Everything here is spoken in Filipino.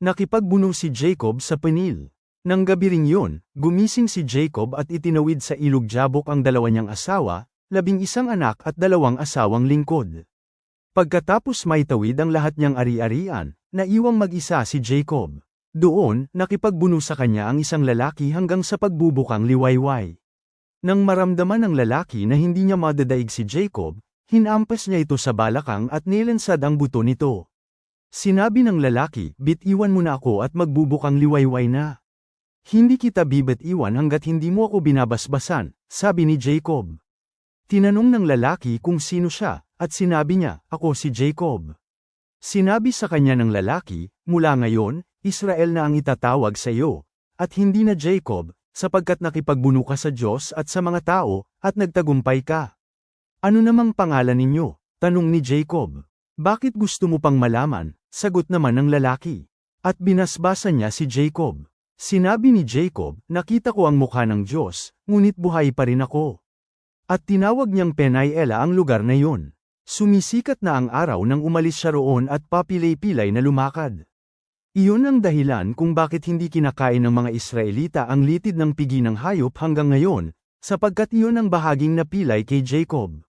Nakipagbuno si Jacob sa Penil. Nang gabi ring yun, gumising si Jacob at itinawid sa ilog Jabok ang dalawa niyang asawa, labing isang anak at dalawang asawang lingkod. Pagkatapos maitawid ang lahat niyang ari-arian, naiwang mag-isa si Jacob. Doon, nakipagbuno sa kanya ang isang lalaki hanggang sa pagbubukang liwayway. Nang maramdaman ng lalaki na hindi niya madadaig si Jacob, hinampas niya ito sa balakang at nilansad ang buto nito. Sinabi ng lalaki, bit-iwan mo na ako at magbubukang liwayway na. Hindi kita bibit-iwan hanggat hindi mo ako binabasbasan, sabi ni Jacob. Tinanong ng lalaki kung sino siya, at sinabi niya, ako si Jacob. Sinabi sa kanya ng lalaki, mula ngayon, Israel na ang itatawag sa iyo, at hindi na Jacob, sapagkat nakipagbuno ka sa Diyos at sa mga tao, at nagtagumpay ka. Ano namang pangalan ninyo? Tanong ni Jacob. Bakit gusto mo pang malaman? Sagot naman ng lalaki. At binasbasa niya si Jacob. Sinabi ni Jacob, nakita ko ang mukha ng Diyos, ngunit buhay pa rin ako. At tinawag niyang Penayela ang lugar na yun. Sumisikat na ang araw nang umalis siya roon at papilay-pilay na lumakad. Iyon ang dahilan kung bakit hindi kinakain ng mga Israelita ang litid ng pigi ng hayop hanggang ngayon, sapagkat iyon ang bahaging napilay kay Jacob.